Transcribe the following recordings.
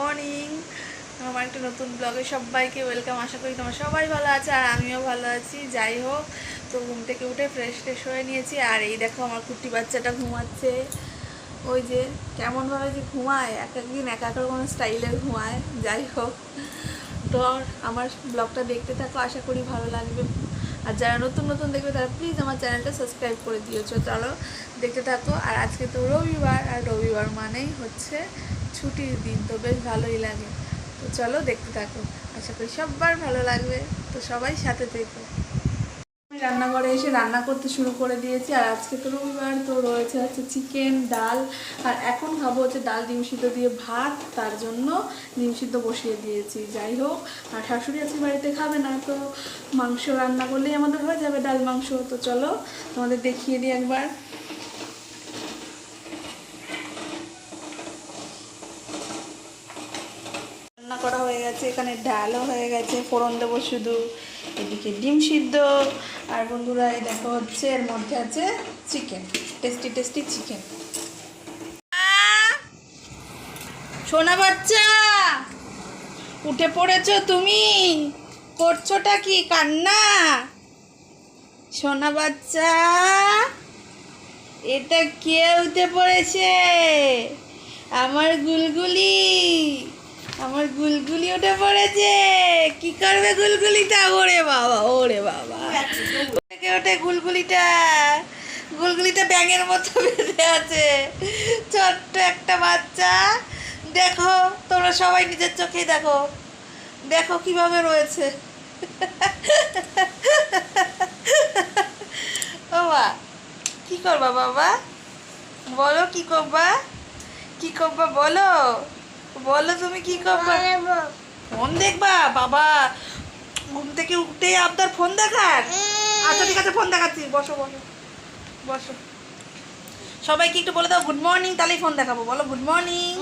Morning. আমার একটা নতুন ব্লগে সবাইকে ওয়েলকাম। আশা করি তোমার সবাই ভালো আছে আর আমিও ভালো আছি। যাই হোক, তো ঘুম থেকে উঠে ফ্রেশ ট্রেশ হয়ে নিয়েছি। আর এই দেখো আমার কুটি বাচ্চাটা ঘুমাচ্ছে। ওই যে কেমনভাবে যে ঘুমায়, এক একদিন এক এক রকম স্টাইলের ঘুমায়। যাই হোক, তো আমার ব্লগটা দেখতে থাকো, আশা করি ভালো লাগবে। আর যারা নতুন নতুন দেখবে তারা প্লিজ আমার চ্যানেলটা সাবস্ক্রাইব করে দিয়েছ। চলো দেখতে থাকো। আর আজকে তো রবিবার, আর রবিবার মানেই হচ্ছে ছুটির দিন তো বেশ ভালোই লাগে। তো চলো দেখতে থাকো। আশা করি সবার ভালো লাগবে। তো সবাই সাথে থেকো। আমি রান্নাঘরে এসে রান্না করতে শুরু করে দিয়েছি। আর আজকে তো রবিবার, তো রয়েছে হচ্ছে চিকেন, ডাল। আর এখন খাব হচ্ছে ডাল ডিম সিদ্ধ দিয়ে ভাত। তার জন্য ডিম সিদ্ধ বসিয়ে দিয়েছি। যাই হোক, আর শাশুড়ি আজকে বাড়িতে খাবে না, তো মাংস রান্না করলেই আমাদের হয়ে যাবে ডাল মাংস। তো চলো তোমাদের দেখিয়ে দিই একবার। করা হয়ে গেছে, এখানে ডালও হয়ে গেছে, ফোড়ন দেবো শুধু। এদিকে ডিম সিদ্ধ। আর বন্ধুরা, এই দেখো হচ্ছে, এর মধ্যে আছে চিকেন টেস্টি টেস্টি চিকেন সোনা বাচ্চা, উঠে পড়েছো তুমি? করছোটা কি, কান্না? সোনা বাচ্চা, এটা কে উঠে পড়েছে? আমার গুলগুলি। আমার গুলগুলি উঠে পড়েছে। কি করবে গুলগুলিটা? ওরে বাবা ওরে বাবা। ওঠে গুলগুলিটা? গুলগুলিটা ব্যাঙের মতো বেঁধে আছে। ছোট্ট একটা বাচ্চা। দেখো, তোমরা সবাই নিজের চোখেই দেখো। দেখো কীভাবে রয়েছে। বাবা কি করবা বাবা? বলো কি করবা? কি করবা বলো? বলো তুমি কি করবা ফোন দেখবা বাবা। ঘুম থেকে উঠে আপনার ফোন দেখার। আচ্ছা ঠিক আছে ফোন দেখাচ্ছি। বসো বসো বসো। সবাইকে একটু বলে দাও গুড মর্নিং তাহলেই ফোন দেখাবো। বলো গুড মর্নিং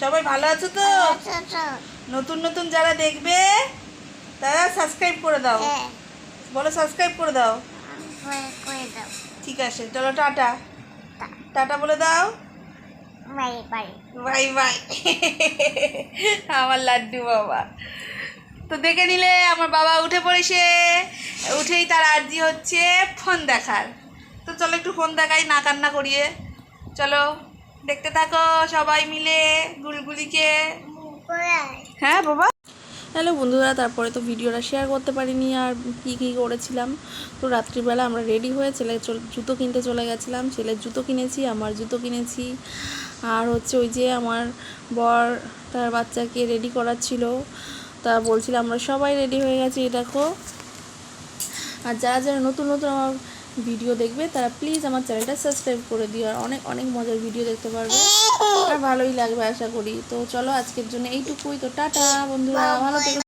সবাই ভালো আছো তো? নতুন নতুন যারা দেখবে তারা সাবস্ক্রাইব করে দাও। বলো সাবস্ক্রাইব করে দাও। ঠিক আছে চলো টাটা। টাটা বলে দাও। Bye bye. আমার লাড্ডু বাবা। তো দেখে নিলে আমার বাবা উঠে পড়েছে। উঠেই তার আর্জি হচ্ছে ফোন দেখার। তো চলো একটু ফোন দেখাই না কান্না করিয়ে। চলো দেখতে থাকো সবাই মিলে গুলগুলিকে। হ্যাঁ বাবা? হ্যালো বন্ধুরা, তারপরে তো ভিডিওটা শেয়ার করতে পারিনি আর কী কী করেছিলাম। তো রাত্রিবেলা আমরা রেডি হয়ে ছেলে জুতো কিনতে চলে গেছিলাম। ছেলের জুতো কিনেছি, আমার জুতো কিনেছি। আর হচ্ছে ওই যে আমার বর তার বাচ্চাকে রেডি করাচ্ছিল। তা বলছিলাম আমরা সবাই রেডি হয়ে গেছি দেখো। আর যারা যারা নতুন নতুন আমার ভিডিও দেখবে তারা প্লিজ আমার চ্যানেলটা সাবস্ক্রাইব করে দিও। আর অনেক অনেক মজার ভিডিও দেখতে পারবে। আর ভালোই লাগবে আশা করি। তো চলো আজকের জন্য এইটুকুই। তো টাটা বন্ধুরা ভালো থেকো।